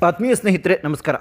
ಆತ್ಮೀಯ ಸ್ನೇಹಿತರೆ ನಮಸ್ಕಾರ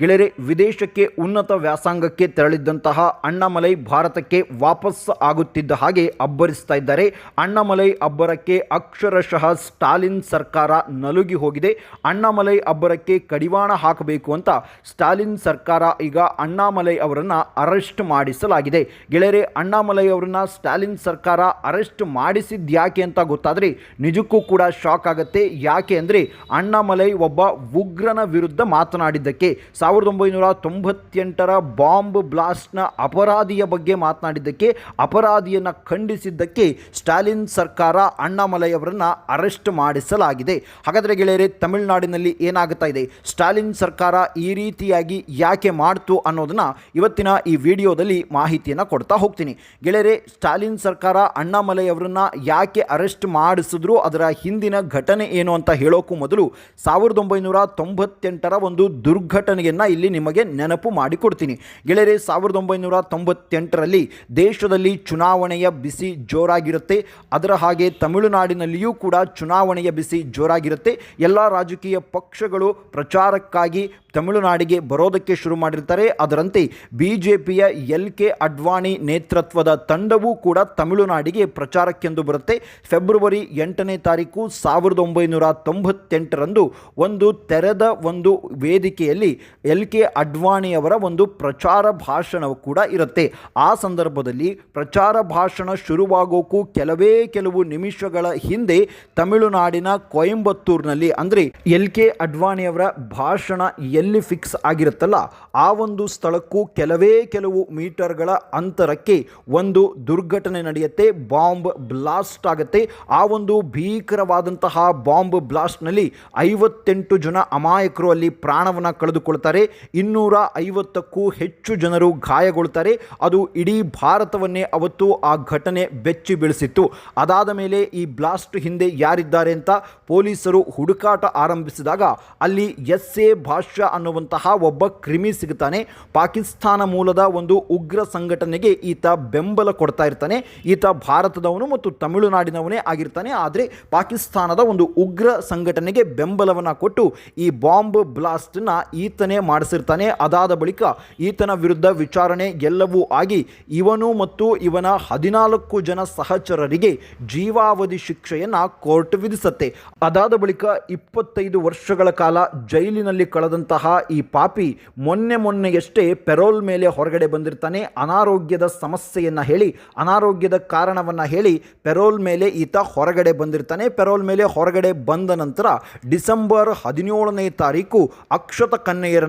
ಗೆಳೆಯರೆ, ವಿದೇಶಕ್ಕೆ ಉನ್ನತ ವ್ಯಾಸಂಗಕ್ಕೆ ತೆರಳಿದ್ದಂತಹ ಅಣ್ಣಾಮಲೈ ಭಾರತಕ್ಕೆ ವಾಪಸ್ ಆಗುತ್ತಿದ್ದ ಹಾಗೆ ಅಬ್ಬರಿಸ್ತಾ ಇದ್ದಾರೆ. ಅಣ್ಣಾಮಲೈ ಅಬ್ಬರಕ್ಕೆ ಅಕ್ಷರಶಃ ಸ್ಟಾಲಿನ್ ಸರ್ಕಾರ ನಲುಗಿ ಹೋಗಿದೆ. ಅಣ್ಣಾಮಲೈ ಅಬ್ಬರಕ್ಕೆ ಕಡಿವಾಣ ಹಾಕಬೇಕು ಅಂತ ಸ್ಟಾಲಿನ್ ಸರ್ಕಾರ ಈಗ ಅಣ್ಣಾಮಲೈ ಅವರನ್ನು ಅರೆಸ್ಟ್ ಮಾಡಿಸಲಾಗಿದೆ. ಗೆಳೆಯರೆ, ಅಣ್ಣಾಮಲೈ ಅವರನ್ನು ಸ್ಟಾಲಿನ್ ಸರ್ಕಾರ ಅರೆಸ್ಟ್ ಮಾಡಿಸಿದ್ಯಾಕೆ ಅಂತ ಗೊತ್ತಾದರೆ ನಿಜಕ್ಕೂ ಕೂಡ ಶಾಕ್ ಆಗುತ್ತೆ. ಯಾಕೆ ಅಂದರೆ ಅಣ್ಣಾಮಲೈ ಒಬ್ಬ ಉಗ್ರನ ವಿರುದ್ಧ ಮಾತನಾಡಿದ್ದಕ್ಕೆ ಸಾವಿರದ ಒಂಬೈನೂರ ತೊಂಬತ್ತೆಂಟರ ಬಾಂಬ್ ಬ್ಲಾಸ್ಟ್ನ ಅಪರಾಧಿಯ ಬಗ್ಗೆ ಮಾತನಾಡಿದ್ದಕ್ಕೆ, ಅಪರಾಧಿಯನ್ನು ಖಂಡಿಸಿದ್ದಕ್ಕೆ ಸ್ಟಾಲಿನ್ ಸರ್ಕಾರ ಅಣ್ಣಾಮಲೈ ಅವರನ್ನು ಅರೆಸ್ಟ್ ಮಾಡಿಸಲಾಗಿದೆ. ಹಾಗಾದರೆ ಗೆಳೆಯರೆ, ತಮಿಳುನಾಡಿನಲ್ಲಿ ಏನಾಗುತ್ತಾ ಇದೆ? ಸ್ಟಾಲಿನ್ ಸರ್ಕಾರ ಈ ರೀತಿಯಾಗಿ ಯಾಕೆ ಮಾಡ್ತು ಅನ್ನೋದನ್ನು ಇವತ್ತಿನ ಈ ವಿಡಿಯೋದಲ್ಲಿ ಮಾಹಿತಿಯನ್ನು ಕೊಡ್ತಾ ಹೋಗ್ತೀನಿ. ಗೆಳೆಯರೆ, ಸ್ಟಾಲಿನ್ ಸರ್ಕಾರ ಅಣ್ಣಾಮಲೈ ಅವರನ್ನ ಯಾಕೆ ಅರೆಸ್ಟ್ ಮಾಡಿಸಿದ್ರು? ಅದರ ಹಿಂದಿನ ಘಟನೆ ಏನು ಅಂತ ಹೇಳೋಕ್ಕೂ ಮೊದಲು ಸಾವಿರದ ಒಂಬೈನೂರ ತೊಂಬತ್ತೆಂಟರ ಒಂದು ದುರ್ಘಟನೆಯನ್ನು ಇಲ್ಲಿ ನಿಮಗೆ ನೆನಪು ಮಾಡಿಕೊಡ್ತೀನಿ. ಗೆಳೆಯರೆ, ಸಾವಿರದ ಒಂಬೈನೂರ ತೊಂಬತ್ತೆಂಟರಲ್ಲಿ ದೇಶದಲ್ಲಿ ಚುನಾವಣೆಯ ಬಿಸಿ ಜೋರಾಗಿರುತ್ತೆ. ಅದರ ಹಾಗೆ ತಮಿಳುನಾಡಿನಲ್ಲಿಯೂ ಕೂಡ ಚುನಾವಣೆಯ ಬಿಸಿ ಜೋರಾಗಿರುತ್ತೆ. ಎಲ್ಲ ರಾಜಕೀಯ ಪಕ್ಷಗಳು ಪ್ರಚಾರಕ್ಕಾಗಿ ತಮಿಳುನಾಡಿಗೆ ಬರೋದಕ್ಕೆ ಶುರು ಮಾಡಿರ್ತಾರೆ. ಅದರಂತೆ ಬಿ ಜೆ ಪಿಯ ಎಲ್ ಕೆ ಅಡ್ವಾಣಿ ನೇತೃತ್ವದ ತಂಡವೂ ಕೂಡ ತಮಿಳುನಾಡಿಗೆ ಪ್ರಚಾರಕ್ಕೆಂದು ಬರುತ್ತೆ. ಫೆಬ್ರವರಿ ಎಂಟನೇ ತಾರೀಕು ಸಾವಿರದ ಒಂಬೈನೂರ ತೊಂಬತ್ತೆಂಟರಂದು ಒಂದು ತೆರೆದ ಒಂದು ವೇದಿಕೆಯಲ್ಲಿ ಎಲ್ ಕೆ ಅಡ್ವಾಣಿಯವರ ಒಂದು ಪ್ರಚಾರ ಭಾಷಣವು ಕೂಡ ಇರುತ್ತೆ. ಆ ಸಂದರ್ಭದಲ್ಲಿ ಪ್ರಚಾರ ಭಾಷಣ ಶುರುವಾಗೋಕ್ಕೂ ಕೆಲವೇ ಕೆಲವು ನಿಮಿಷಗಳ ಹಿಂದೆ ತಮಿಳುನಾಡಿನ ಕೊಯಂಬತ್ತೂರಿನಲ್ಲಿ, ಅಂದರೆ ಎಲ್ ಕೆ ಅಡ್ವಾಣಿಯವರ ಭಾಷಣ ಎಲ್ಲಿ ಫಿಕ್ಸ್ ಆಗಿರುತ್ತಲ್ಲ, ಆ ಒಂದು ಸ್ಥಳಕ್ಕೂ ಕೆಲವೇ ಕೆಲವು ಮೀಟರ್ಗಳ ಅಂತರಕ್ಕೆ ಒಂದು ದುರ್ಘಟನೆ ನಡೆಯುತ್ತೆ, ಬಾಂಬ್ ಬ್ಲಾಸ್ಟ್ ಆಗುತ್ತೆ. ಆ ಒಂದು ಭೀಕರವಾದಂತಹ ಬಾಂಬ್ ಬ್ಲಾಸ್ಟ್ನಲ್ಲಿ ಐವತ್ತೆಂಟು ಜನ ಅಮಾಯಕರು ಅಲ್ಲಿ ಪ್ರಾಣವನ್ನು ಕಳೆದುಕೊಳ್ತಾರೆ. ಇನ್ನೂರ ಐವತ್ತಕ್ಕೂ ಹೆಚ್ಚು ಜನರು ಗಾಯಗೊಳ್ತಾರೆ. ಅದು ಇಡೀ ಭಾರತವನ್ನೇ ಅವತ್ತು ಆ ಘಟನೆ ಬೆಚ್ಚಿ ಬೀಳಿಸಿತ್ತು. ಅದಾದ ಮೇಲೆ ಈ ಬ್ಲಾಸ್ಟ್ ಹಿಂದೆ ಯಾರಿದ್ದಾರೆ ಅಂತ ಪೊಲೀಸರು ಹುಡುಕಾಟ ಆರಂಭಿಸಿದಾಗ ಅಲ್ಲಿ ಎಸ್ ಎ ಭಾಷ್ಯ ಅನ್ನುವಂತಹ ಒಬ್ಬ ಕ್ರಿಮಿ ಸಿಗುತ್ತಾನೆ. ಪಾಕಿಸ್ತಾನ ಮೂಲದ ಒಂದು ಉಗ್ರ ಸಂಘಟನೆಗೆ ಈತ ಬೆಂಬಲ ಕೊಡ್ತಾ ಇರ್ತಾನೆ. ಈತ ಭಾರತದವನು ಮತ್ತು ತಮಿಳುನಾಡಿನವನೇ ಆಗಿರ್ತಾನೆ. ಆದರೆ ಪಾಕಿಸ್ತಾನದ ಒಂದು ಉಗ್ರ ಸಂಘಟನೆಗೆ ಬೆಂಬಲವನ್ನು ಕೊಟ್ಟು ಈ ಬಾಂಬ್ ಬ್ಲಾಸ್ಟ್ನ ಈತನೇ ಮಾಡಿಸಿರ್ತಾನೆ. ಅದಾದ ಬಳಿಕ ಈತನ ವಿರುದ್ಧ ವಿಚಾರಣೆ ಎಲ್ಲವೂ ಆಗಿ ಇವನು ಮತ್ತು ಇವನ ಹದಿನಾಲ್ಕು ಜನ ಸಹಚರರಿಗೆ ಜೀವಾವಧಿ ಶಿಕ್ಷೆಯನ್ನು ಕೋರ್ಟ್ ವಿಧಿಸುತ್ತೆ. ಅದಾದ ಬಳಿಕ ಇಪ್ಪತ್ತೈದು ವರ್ಷಗಳ ಕಾಲ ಜೈಲಿನಲ್ಲಿ ಕಳೆದಂತಹ ಈ ಪಾಪಿ ಮೊನ್ನೆ ಮೊನ್ನೆಯಷ್ಟೇ ಪೆರೋಲ್ ಮೇಲೆ ಹೊರಗಡೆ ಬಂದಿರ್ತಾನೆ. ಅನಾರೋಗ್ಯದ ಸಮಸ್ಯೆಯನ್ನು ಹೇಳಿ, ಅನಾರೋಗ್ಯದ ಕಾರಣವನ್ನು ಹೇಳಿ ಪೆರೋಲ್ ಮೇಲೆ ಈತ ಹೊರಗಡೆ ಬಂದಿರ್ತಾನೆ. ಪೆರೋಲ್ ಮೇಲೆ ಹೊರಗಡೆ ಬಂದ ನಂತರ ಡಿಸೆಂಬರ್ ಹದಿನೇಳನೇ ತಾರೀಕು ಅಕ್ಷತ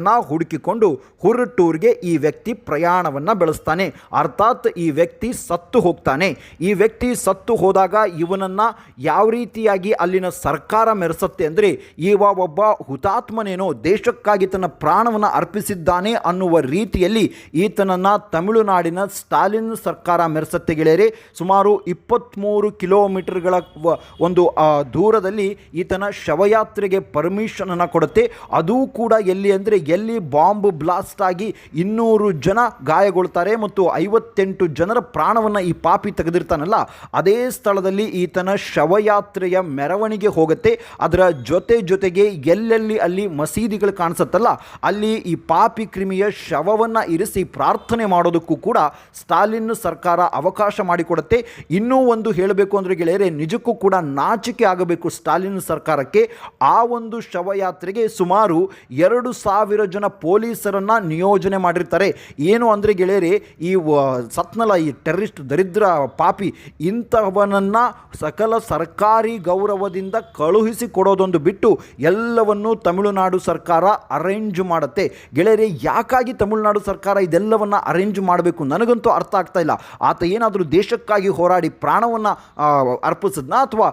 ಕನ್ಯೆಯರನ್ನ ಹುಡುಕಿಕೊಂಡು ಹುರುಟೂರ್ಗೆ ಈ ವ್ಯಕ್ತಿ ಪ್ರಯಾಣವನ್ನು ಬೆಳೆಸ್ತಾನೆ. ಅರ್ಥಾತ್ ಈ ವ್ಯಕ್ತಿ ಸತ್ತು ಹೋಗ್ತಾನೆ. ಈ ವ್ಯಕ್ತಿ ಸತ್ತು ಹೋದಾಗ ಇವನನ್ನು ಯಾವ ರೀತಿಯಾಗಿ ಅಲ್ಲಿನ ಸರ್ಕಾರ ಮೆರೆಸುತ್ತೆ ಅಂದರೆ, ಈವ ಒಬ್ಬ ಹುತಾತ್ಮನೇನೋ ದೇಶಕ್ಕಾಗಿ ತನ್ನ ಪ್ರಾಣವನ್ನು ಅರ್ಪಿಸಿದ್ದಾನೆ ಅನ್ನುವ ರೀತಿಯಲ್ಲಿ ಈತನನ್ನು ತಮಿಳುನಾಡಿನ ಸ್ಟಾಲಿನ್ ಸರ್ಕಾರ ಮೆರೆಸತ್ತೆ ಗೆಳೆಯರೆ. ಸುಮಾರು ಇಪ್ಪತ್ತ್ಮೂರು ಕಿಲೋಮೀಟರ್ಗಳ ಒಂದು ದೂರದಲ್ಲಿ ಈತನ ಶವಯಾತ್ರೆಗೆ ಪರ್ಮಿಷನನ್ನು ಕೊಡುತ್ತೆ. ಅದೂ ಕೂಡ ಎಲ್ಲಿ ಅಂದರೆ ಎಲ್ಲಿ ಬಾಂಬ್ ಬ್ಲಾಸ್ಟ್ ಆಗಿ ಇನ್ನೂರು ಜನ ಗಾಯಗೊಳ್ತಾರೆ ಮತ್ತು ಐವತ್ತೆಂಟು ಜನರ ಪ್ರಾಣವನ್ನು ಈ ಪಾಪಿ ತೆಗೆದಿರ್ತಾನಲ್ಲ, ಅದೇ ಸ್ಥಳದಲ್ಲಿ ಈತನ ಶವಯಾತ್ರೆಯ ಮೆರವಣಿಗೆ ಹೋಗುತ್ತೆ. ಅದರ ಜೊತೆ ಜೊತೆಗೆ ಎಲ್ಲೆಲ್ಲಿ ಅಲ್ಲಿ ಮಸೀದಿಗಳು ಕಾಣಿಸುತ್ತಲ್ಲ, ಅಲ್ಲಿ ಈ ಪಾಪಿ ಕ್ರಿಮಿಯ ಶವವನ್ನು ಇರಿಸಿ ಪ್ರಾರ್ಥನೆ ಮಾಡೋದಕ್ಕೂ ಕೂಡ ಸ್ಟಾಲಿನ್ ಸರ್ಕಾರ ಅವಕಾಶ ಮಾಡಿಕೊಡುತ್ತೆ. ಇನ್ನೂ ಒಂದು ಹೇಳಬೇಕು ಅಂದರೆ ಗೆಳೆಯರೆ, ನಿಜಕ್ಕೂ ಕೂಡ ನಾಚಿಕೆ ಆಗಬೇಕು ಸ್ಟಾಲಿನ್ ಸರ್ಕಾರಕ್ಕೆ. ಆ ಒಂದು ಶವಯಾತ್ರೆಗೆ ಸುಮಾರು ಎರಡು ಸಾವಿರ ಜನ ಪೊಲೀಸರನ್ನು ನಿಯೋಜನೆ ಮಾಡಿರ್ತಾರೆ. ಏನು ಅಂದರೆ ಗೆಳೆಯರಿ, ಈ ಸತ್ನಲ, ಈ ಟೆರರಿಸ್ಟ್, ದರಿದ್ರ ಪಾಪಿ ಇಂಥವನನ್ನು ಸಕಲ ಸರ್ಕಾರಿ ಗೌರವದಿಂದ ಕಳುಹಿಸಿ ಕೊಡೋದೊಂದು ಬಿಟ್ಟು ಎಲ್ಲವನ್ನು ತಮಿಳುನಾಡು ಸರ್ಕಾರ ಅರೇಂಜ್ ಮಾಡುತ್ತೆ. ಗೆಳೆಯರೇ, ಯಾಕಾಗಿ ತಮಿಳುನಾಡು ಸರ್ಕಾರ ಇದೆಲ್ಲವನ್ನು ಅರೇಂಜ್ ಮಾಡಬೇಕು? ನನಗಂತೂ ಅರ್ಥ ಆಗ್ತಾ ಇಲ್ಲ. ಆತ ಏನಾದರೂ ದೇಶಕ್ಕಾಗಿ ಹೋರಾಡಿ ಪ್ರಾಣವನ್ನು ಅರ್ಪಿಸಿದ್ನ ಅಥವಾ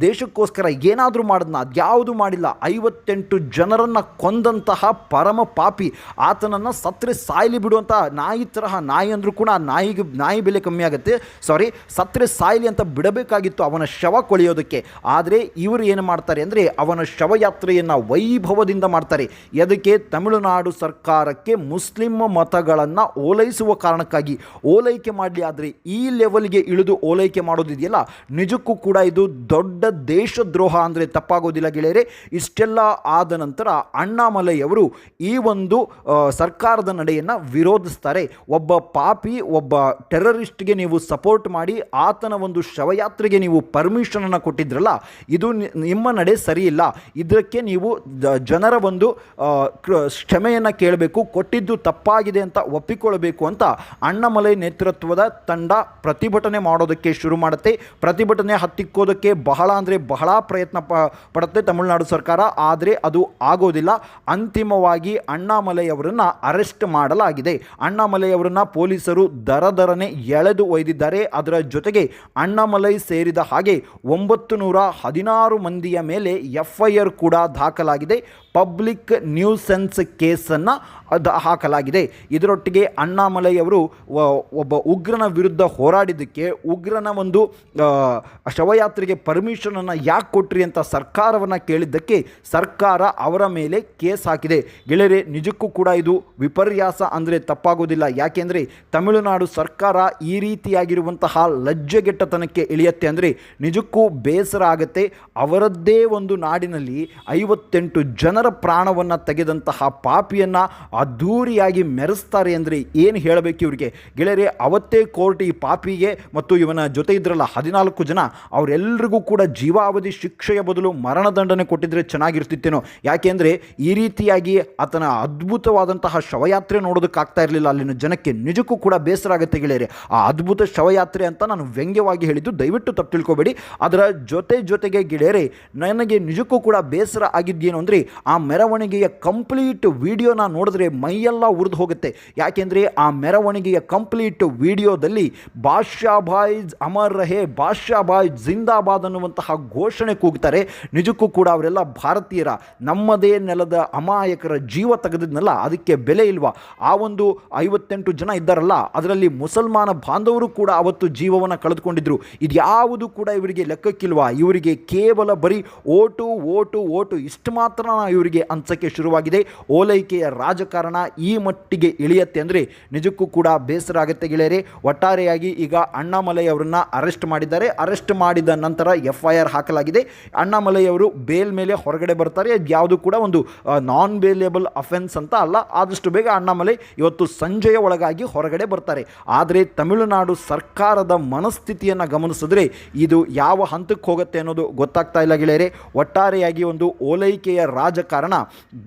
ದೇಶಕ್ಕೋಸ್ಕರ ಏನಾದರೂ ಮಾಡಿದ್ನ? ಅದ್ಯಾವುದು ಮಾಡಿಲ್ಲ. ಐವತ್ತೆಂಟು ಜನರನ್ನು ಕೊಂದಂತಹ ಪರಮ ಪಾಪಿ. ಆತನನ್ನು ಸತ್ರೆ ಸಾಯ್ಲಿ ಬಿಡುವಂಥ ನಾಯಿ ತರಹ ನಾಯಿ ಅಂದರೂ ಕೂಡ ಆ ನಾಯಿಗೆ ನಾಯಿ ಬೆಲೆ ಕಮ್ಮಿ ಆಗುತ್ತೆ. ಸಾರಿ ಸತ್ರೆ ಸಾಯಲಿ ಅಂತ ಬಿಡಬೇಕಾಗಿತ್ತು ಅವನ ಶವ ಕೊಳೆಯೋದಕ್ಕೆ. ಆದರೆ ಇವರು ಏನು ಮಾಡ್ತಾರೆ ಅಂದರೆ ಅವನ ಶವಯಾತ್ರೆಯನ್ನು ವೈಭವದಿಂದ ಮಾಡ್ತಾರೆ. ಅದಕ್ಕೆ ತಮಿಳುನಾಡು ಸರ್ಕಾರಕ್ಕೆ ಮುಸ್ಲಿಂ ಮತಗಳನ್ನು ಓಲೈಸುವ ಕಾರಣಕ್ಕಾಗಿ. ಓಲೈಕೆ ಮಾಡಲಿ ಆದರೆ ಈ ಲೆವೆಲ್ಗೆ ಇಳಿದು ಓಲೈಕೆ ಮಾಡೋದಿದೆಯಲ್ಲ? ನಿಜಕ್ಕೂ ಕೂಡ ಇದು ದೊಡ್ಡ ದೇಶದ್ರೋಹ ಅಂದರೆ ತಪ್ಪಾಗೋದಿಲ್ಲ ಗೆಳೆಯರೆ. ಇಷ್ಟೆಲ್ಲ ಆದ ನಂತರ ಅಣ್ಣಾಮಲೈಯವರು ಈ ಒಂದು ಸರ್ಕಾರದ ನಡೆಯನ್ನು ವಿರೋಧಿಸ್ತಾರೆ. ಒಬ್ಬ ಪಾಪಿ, ಒಬ್ಬ ಟೆರರಿಸ್ಟ್ಗೆ ನೀವು ಸಪೋರ್ಟ್ ಮಾಡಿ, ಆತನ ಒಂದು ಶವಯಾತ್ರೆಗೆ ನೀವು ಪರ್ಮಿಷನನ್ನು ಕೊಟ್ಟಿದ್ರಲ್ಲ, ಇದು ನಿಮ್ಮ ನಡೆ ಸರಿಯಿಲ್ಲ. ಇದಕ್ಕೆ ನೀವು ಜನರ ಒಂದು ಕ್ಷಮೆಯನ್ನು ಕೇಳಬೇಕು, ಕೊಟ್ಟಿದ್ದು ತಪ್ಪಾಗಿದೆ ಅಂತ ಒಪ್ಪಿಕೊಳ್ಳಬೇಕು ಅಂತ ಅಣ್ಣಮಲೈ ನೇತೃತ್ವದ ತಂಡ ಪ್ರತಿಭಟನೆ ಮಾಡೋದಕ್ಕೆ ಶುರು ಮಾಡುತ್ತೆ. ಪ್ರತಿಭಟನೆ ಹತ್ತಿಕ್ಕೋದಕ್ಕೆ ಬಹಳ ಅಂದರೆ ಬಹಳ ಪ್ರಯತ್ನ ಪಡುತ್ತೆ ತಮಿಳುನಾಡು ಸರ್ಕಾರ, ಆದರೆ ಅದು ಆಗೋದಿಲ್ಲ. ಅಂತಿಮವಾಗಿ ಅಣ್ಣಾಮಲೈ ಅವರನ್ನು ಅರೆಸ್ಟ್ ಮಾಡಲಾಗಿದೆ. ಅಣ್ಣಾಮಲೈ ಅವರನ್ನು ಪೊಲೀಸರು ದರ ದರನೆ ಎಳೆದು ಒಯ್ದಿದ್ದಾರೆ. ಅದರ ಜೊತೆಗೆ ಅಣ್ಣಾಮಲೈ ಸೇರಿದ ಹಾಗೆ ಒಂಬತ್ತು ನೂರ ಹದಿನಾರು ಮಂದಿಯ ಮೇಲೆ ಎಫ್ ಐ ಆರ್ ಕೂಡ ದಾಖಲಾಗಿದೆ. ಪಬ್ಲಿಕ್ ನ್ಯೂಸೆನ್ಸ್ ಕೇಸನ್ನು ಅದು ಹಾಕಲಾಗಿದೆ. ಇದರೊಟ್ಟಿಗೆ ಅಣ್ಣಾಮಲೈ ಅವರು ಒಬ್ಬ ಉಗ್ರನ ವಿರುದ್ಧ ಹೋರಾಡಿದ್ದಕ್ಕೆ ಉಗ್ರನ ಒಂದು ಶವಯಾತ್ರೆಗೆ ಪರ್ಮಿಷನನ್ನು ಯಾಕೆ ಕೊಟ್ರಿ ಅಂತ ಸರ್ಕಾರವನ್ನು ಕೇಳಿದ್ದಕ್ಕೆ ಸರ್ಕಾರ ಅವರ ಮೇಲೆ ಕೇಸ್ ಹಾಕಿದೆ. ಗೆಳೆಯರೆ, ನಿಜಕ್ಕೂ ಕೂಡ ಇದು ವಿಪರ್ಯಾಸ ಅಂದರೆ ತಪ್ಪಾಗೋದಿಲ್ಲ. ಯಾಕೆಂದರೆ ತಮಿಳುನಾಡು ಸರ್ಕಾರ ಈ ರೀತಿಯಾಗಿರುವಂತಹ ಲಜ್ಜೆಗೆಟ್ಟತನಕ್ಕೆ ಇಳಿಯತ್ತೆ ಅಂದರೆ ನಿಜಕ್ಕೂ ಬೇಸರ ಆಗುತ್ತೆ. ಅವರದ್ದೇ ಒಂದು ನಾಡಿನಲ್ಲಿ ಐವತ್ತೆಂಟು ಜನರ ಪ್ರಾಣವನ್ನು ತೆಗೆದಂತಹ ಪಾಪಿಯನ್ನು ಅದ್ಧೂರಿಯಾಗಿ ಮೆರೆಸ್ತಾರೆ ಅಂದರೆ ಏನು ಹೇಳಬೇಕು ಇವರಿಗೆ? ಗೆಳೆಯರೆ, ಅವತ್ತೇ ಕೋರ್ಟ್ ಈ ಪಾಪಿಗೆ ಮತ್ತು ಇವನ ಜೊತೆ ಇದ್ರಲ್ಲ ಹದಿನಾಲ್ಕು ಜನ ಅವರೆಲ್ಲರಿಗೂ ಕೂಡ ಜೀವಾವಧಿ ಶಿಕ್ಷೆಯ ಬದಲು ಮರಣದಂಡನೆ ಕೊಟ್ಟಿದ್ರೆ ಚೆನ್ನಾಗಿರ್ತಿತ್ತೇನೋ. ಯಾಕೆಂದರೆ ಈ ರೀತಿಯಾಗಿ ಆತನ ಅದ್ಭುತವಾದಂತಹ ಶವಯಾತ್ರೆ ನೋಡೋದಕ್ಕಾಗ್ತಾ ಇರಲಿಲ್ಲ. ಅಲ್ಲಿನ ಜನಕ್ಕೆ ನಿಜಕ್ಕೂ ಕೂಡ ಬೇಸರ ಆಗುತ್ತೆ ಗೆಳೆಯರೆ. ಆ ಅದ್ಭುತ ಶವಯಾತ್ರೆ ಅಂತ ನಾನು ವ್ಯಂಗ್ಯವಾಗಿ ಹೇಳಿದ್ದು, ದಯವಿಟ್ಟು ತಪ್ಪು ತಿಳ್ಕೊಬೇಡಿ ಅದರ ಜೊತೆ ಜೊತೆಗೆ ಗೆಳೆಯರೆ, ನನಗೆ ನಿಜಕ್ಕೂ ಕೂಡ ಬೇಸರ ಆಗಿದ್ದೇನು ಅಂದರೆ, ಆ ಮೆರವಣಿಗೆಯ ಕಂಪ್ಲೀಟ್ ವಿಡಿಯೋನ ನೋಡಿದ್ರೆ ಮೈಯೆಲ್ಲ ಉರಿದು ಹೋಗುತ್ತೆ. ಯಾಕೆಂದರೆ, ಆ ಮೆರವಣಿಗೆಯ ಕಂಪ್ಲೀಟ್ ವಿಡಿಯೋದಲ್ಲಿ ಬಾದ್ಶಾಬಾಯ್ ಅಮರ್ ರಹೇ ಬಾದ್ಶಾಬಾಯ್ ಜಿಂದಾಬಾದ್ ಅನ್ನುವಂತಹ ಘೋಷಣೆ ಕೂಗ್ತಾರೆ. ನಿಜಕ್ಕೂ ಕೂಡ ಅವರೆಲ್ಲ ಭಾರತೀಯರ, ನಮ್ಮದೇ ನೆಲದ ಅಮಾಯಕರ ಜೀವ ತೆಗೆದಿದ್ನಲ್ಲ, ಅದಕ್ಕೆ ಬೆಲೆ ಇಲ್ವಾ? ಆ ಒಂದು ಐವತ್ತೆಂಟು ಜನ ಇದ್ದಾರಲ್ಲ, ಅದರಲ್ಲಿ ಮುಸಲ್ಮಾನ ಬಾಂಧವರು ಕೂಡ ಅವತ್ತು ಜೀವವನ್ನು ಕಳೆದುಕೊಂಡಿದ್ರು. ಇದ್ಯಾವುದು ಕೂಡ ಇವರಿಗೆ ಲೆಕ್ಕಕ್ಕಿಲ್ವಾ? ಇವರಿಗೆ ಕೇವಲ ಬರೀ ಓಟು ಓಟು ಓಟು, ಇಷ್ಟು ಮಾತ್ರ ಇವರಿಗೆ ಅನ್ಸಕ್ಕೆ ಶುರುವಾಗಿದೆ. ಓಲೈಕೆಯ ರಾಜಕಾರಣ ಈ ಮಟ್ಟಿಗೆ ಇಳಿಯತ್ತೆ ಅಂದರೆ ನಿಜಕ್ಕೂ ಕೂಡ ಬೇಸರ ಆಗುತ್ತೆ ಗೆಳೆಯರೆ. ಒಟ್ಟಾರೆಯಾಗಿ ಈಗ ಅಣ್ಣಾಮಲೈ ಅವರನ್ನ ಅರೆಸ್ಟ್ ಮಾಡಿದ್ದಾರೆ. ಅರೆಸ್ಟ್ ಮಾಡಿದ ನಂತರ ಎಫ್ ಐ ಆರ್ ಹಾಕಲಾಗಿದೆ. ಅಣ್ಣಾಮಲೈ ಅವರು ಬೇಲ್ ಮೇಲೆ ಹೊರಗಡೆ ಬರ್ತಾರೆ. ಯಾವುದು ಕೂಡ ಒಂದು ನಾನ್ ಬೇಲೇಬಲ್ ಅಫೆನ್ಸ್ ಅಂತ ಅಲ್ಲ, ಆದಷ್ಟು ಬೇಗ ಅಣ್ಣಾಮಲೈ ಇವತ್ತು ಸಂಜೆಯ ಒಳಗಾಗಿ ಹೊರಗಡೆ ಬರ್ತಾರೆ. ಆದರೆ ತಮಿಳುನಾಡು ಸರ್ಕಾರದ ಮನಸ್ಥಿತಿಯನ್ನು ಗಮನಿಸಿದ್ರೆ ಇದು ಯಾವ ಹಂತಕ್ಕೆ ಹೋಗುತ್ತೆ ಅನ್ನೋದು ಗೊತ್ತಾಗ್ತಾ ಇಲ್ಲ ಗೆಳೆಯರೆ. ಒಟ್ಟಾರೆಯಾಗಿ ಒಂದು ಓಲೈಕೆಯ ರಾಜಕಾರಣ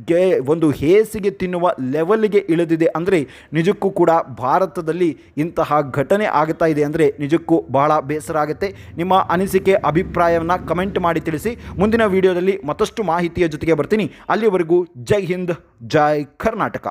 ಗೆ ಒಂದು ಹೇಸಿಗೆ ತಿನ್ನುವ ಲೆವೆಲ್ಗೆ ಇಳಿದಿದೆ ಅಂದರೆ ನಿಜಕ್ಕೂ ಕೂಡ ಭಾರತದಲ್ಲಿ ಇಂತಹ ಘಟನೆ ಆಗ್ತಾ ಇದೆ ಅಂದರೆ ನಿಜಕ್ಕೂ ಬಹಳ ಬೇಸರ ಆಗುತ್ತೆ. ನಿಮ್ಮ ಅನಿಸಿಕೆ, ಅಭಿಪ್ರಾಯವನ್ನು ಕಮೆಂಟ್ ಮಾಡಿ ತಿಳಿಸಿ. ಮುಂದಿನ ವಿಡಿಯೋದಲ್ಲಿ ಮತ್ತಷ್ಟು ಮಾಹಿತಿಯ ಜೊತೆಗೆ ಬರ್ತೀನಿ. ಅಲ್ಲಿವರೆಗೂ ಜೈ ಹಿಂದ್. ಜೈ ಕರ್ನಾಟಕ